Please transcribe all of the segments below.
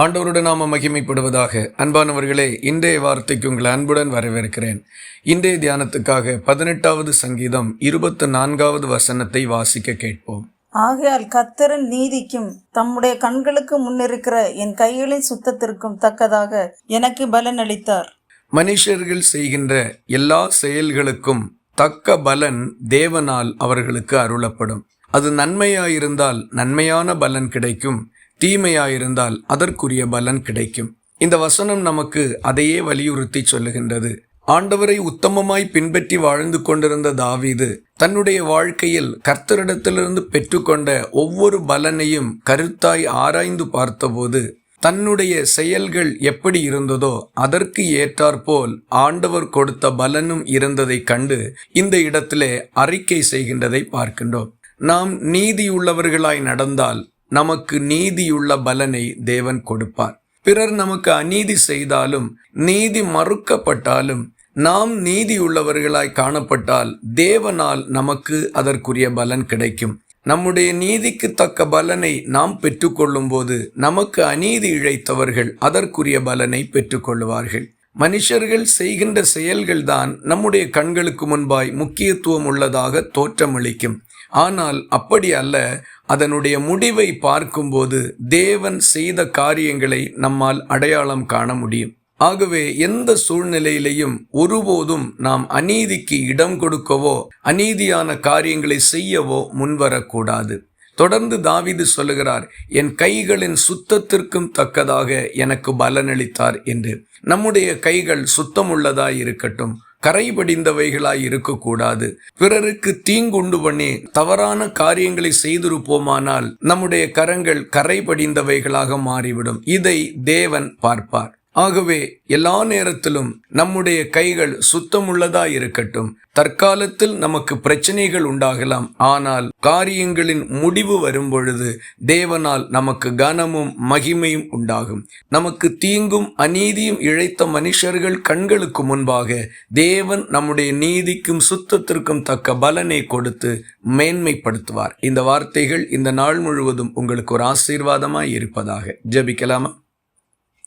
ஆண்டவருடன் நாம மகிமைப்படுவதாக. அன்பானவர்களே இன்றைய வார்த்தைக்கு உங்களை அன்புடன் வரவேற்கிறேன். இன்றைய தியானத்துக்காக பதினெட்டாவது சங்கீதம் இருபத்து நான்காவது வசனத்தை வாசிக்க கேட்போம். ஆகையால் கர்த்தரின் நீதிக்கும் தம்முடைய கண்களுக்கு முன்னிருக்கிற என் கைகளின் சுத்தத்திற்கும் தக்கதாக எனக்கு பலன் அளித்தார் மனுஷர்கள் செய்கின்ற எல்லா செயல்களுக்கும் தக்க பலன் தேவனால் அவர்களுக்கு அருளப்படும். அது நன்மையாயிருந்தால் நன்மையான பலன் கிடைக்கும். தீமையாயிருந்தால் அதற்குரிய பலன் கிடைக்கும். இந்த வசனம் நமக்கு அதையே வலியுறுத்தி சொல்லுகின்றது. ஆண்டவரை உத்தமமாய் பின்பற்றி வாழ்ந்து கொண்டிருந்த தாவீது தன்னுடைய வாழ்க்கையில் கர்த்தரிடத்திலிருந்து பெற்றுக்கொண்ட ஒவ்வொரு பலனையும் கருத்தாய் ஆராய்ந்து பார்த்தபோது தன்னுடைய செயல்கள் எப்படி இருந்ததோ அதற்கு ஏற்றாற்போல் ஆண்டவர் கொடுத்த பலனும் இருந்ததைக் கண்டு இந்த இடத்திலே அறிக்கை செய்கின்றதை பார்க்கின்றோம். நாம் நீதியுள்ளவர்களாய் நடந்தால் நமக்கு நீதியுள்ள பலனை தேவன் கொடுப்பார். பிறர் நமக்கு அநீதி செய்தாலும் நீதி மறுக்கப்பட்டாலும் நாம் நீதியுள்ளவர்களாய் காணப்பட்டால் தேவனால் நமக்கு அதற்குரிய பலன் கிடைக்கும். நம்முடைய நீதிக்கு தக்க பலனை நாம் பெற்றுக்கொள்ளும் போது நமக்கு அநீதி இழைத்தவர்கள் அதற்குரிய பலனை பெற்றுக்கொள்வார்கள். மனுஷர்கள் செய்கின்ற செயல்கள்தான் நம்முடைய கண்களுக்கு முன்பாய் முக்கியத்துவம் உள்ளதாக தோற்றமளிக்கும். ஆனால் அப்படி அல்ல அதனுடைய முடிவை பார்க்கும்போது தேவன் செய்த காரியங்களை நம்மால் அடையாளம் காண முடியும். ஆகவே எந்த சூழ்நிலையிலையும் ஒருபோதும் நாம் அநீதிக்கு இடம் கொடுக்கவோ அநீதியான காரியங்களை செய்யவோ முன்வரக்கூடாது. தொடர்ந்து தாவிது சொல்லுகிறார் என் கைகளின் சுத்தத்திற்கும் தக்கதாக எனக்கு பலனளித்தார் என்று. நம்முடைய கைகள் சுத்தமுள்ளதாய் இருக்கட்டும் கரைபடிந்தவைகளாய் இருக்கக்கூடாது. பிறருக்கு தீங்குண்டு பண்ணி தவறான காரியங்களை செய்திருப்போமானால் நம்முடைய கரங்கள் கரைபடிந்தவைகளாக மாறிவிடும். இதை தேவன் பார்ப்பார். ஆகவே எல்லா நேரத்திலும் நம்முடைய கைகள் சுத்தமுள்ளதா இருக்கட்டும் தற்காலத்தில் நமக்கு பிரச்சனைகள் உண்டாகலாம். ஆனால் காரியங்களின் முடிவு வரும் பொழுது தேவனால் நமக்கு கனமும் மகிமையும் உண்டாகும். நமக்கு தீங்கும் அநீதியும் இழைத்த மனுஷர்கள் கண்களுக்கு முன்பாக தேவன் நம்முடைய நீதிக்கும் சுத்தத்திற்கும் தக்க பலனை கொடுத்து மேன்மைப்படுத்துவார். இந்த வார்த்தைகள் இந்த நாள் முழுவதும் உங்களுக்கு ஒரு ஆசீர்வாதமாய் இருப்பதாக ஜபிக்கலாமா?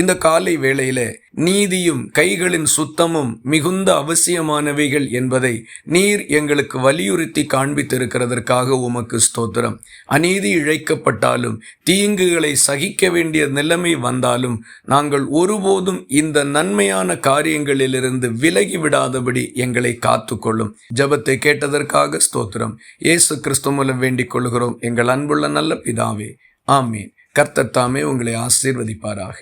இந்த காலை வேளையில நீதியும் கைகளின் சுத்தமும் மிகுந்த அவசியமானவைகள் என்பதை நீர் எங்களுக்கு வலியுறுத்தி காண்பித்திருக்கிறதற்காக உமக்கு ஸ்தோத்திரம். அநீதி இழைக்கப்பட்டாலும் தீங்குகளை சகிக்க வேண்டிய நிலைமை வந்தாலும் நாங்கள் ஒருபோதும் இந்த நன்மையான காரியங்களிலிருந்து விலகி விடாதபடி எங்களை காத்துக்கொள்ளும். ஜபத்தை கேட்டதற்காக ஸ்தோத்திரம். இயேசு கிறிஸ்து மூலம் வேண்டிக் கொள்கிறோம். எங்கள் அன்புள்ள நல்ல பிதாவே ஆமீன். கர்த்தத்தாமே உங்களை ஆசீர்வதிப்பாராக.